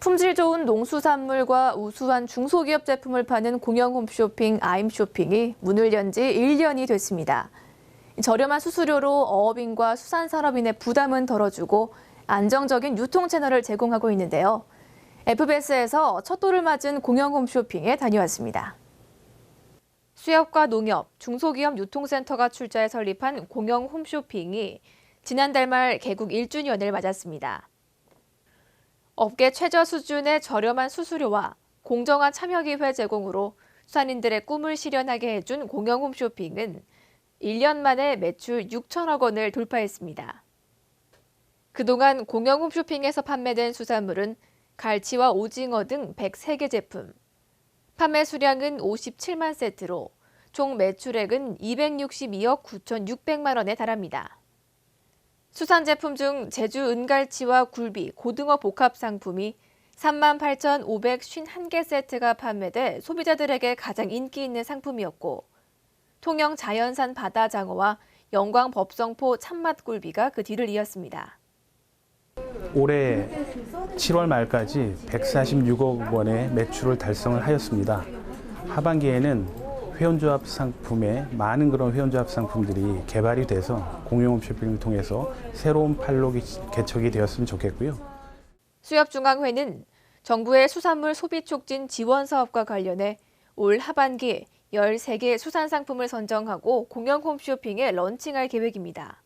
품질 좋은 농수산물과 우수한 중소기업 제품을 파는 공영 홈쇼핑 아임쇼핑이 문을 연 지 1년이 됐습니다. 저렴한 수수료로 어업인과 수산산업인의 부담은 덜어주고 안정적인 유통 채널을 제공하고 있는데요. FBS에서 첫 돌을 맞은 공영 홈쇼핑에 다녀왔습니다. 수협과 농협, 중소기업 유통센터가 출자해 설립한 공영 홈쇼핑이 지난달 말 개국 1주년을 맞았습니다. 업계 최저 수준의 저렴한 수수료와 공정한 참여기회 제공으로 수산인들의 꿈을 실현하게 해준 공영 홈 쇼핑은 1년 만에 매출 6천억 원을 돌파했습니다. 그동안 공영 홈 쇼핑에서 판매된 수산물은 갈치와 오징어 등 103개 제품, 판매 수량은 57만 세트로 총 매출액은 262억 9,600만 원에 달합니다. 수산 제품 중 제주 은갈치와 굴비, 고등어 복합 상품이 38,551개 세트가 판매돼 소비자들에게 가장 인기 있는 상품이었고 통영 자연산 바다 장어와 영광 법성포 참맛 굴비가 그 뒤를 이었습니다. 올해 7월 말까지 146억 원의 매출을 달성을 하였습니다. 하반기에는 회원조합 상품에 많은 그런 회원조합 상품들이 개발이 돼서 공용업 쇼핑을 통해서 새로운 판로 개척이 되었으면 좋겠고요. 수협중앙회는 정부의 수산물 소비 촉진 지원 사업과 관련해 올 하반기 13개 수산 상품을 선정하고 공영 홈쇼핑에 런칭할 계획입니다.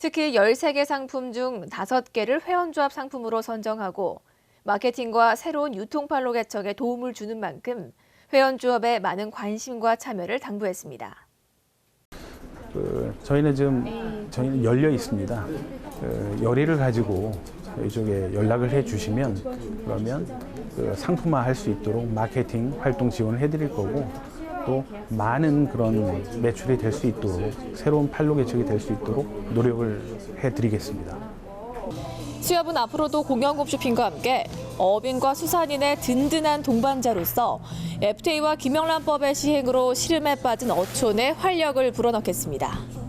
특히 13개 상품 중 5개를 회원조합 상품으로 선정하고 마케팅과 새로운 유통판로 개척에 도움을 주는 만큼 회원조합에 많은 관심과 참여를 당부했습니다. 그 저희는 지금 저희는 열려 있습니다. 그 열의를 가지고 이쪽에 연락을 해 주시면 그러면 그 상품화 할 수 있도록 마케팅 활동 지원을 해 드릴 거고 또 많은 그런 매출이 될 수 있도록 새로운 판로 개척이 될 수 있도록 노력을 해 드리겠습니다. 수협은 앞으로도 공영업 쇼핑과 함께 어업인과 수산인의 든든한 동반자로서 FTA와 김영란법의 시행으로 시름에 빠진 어촌에 활력을 불어넣겠습니다.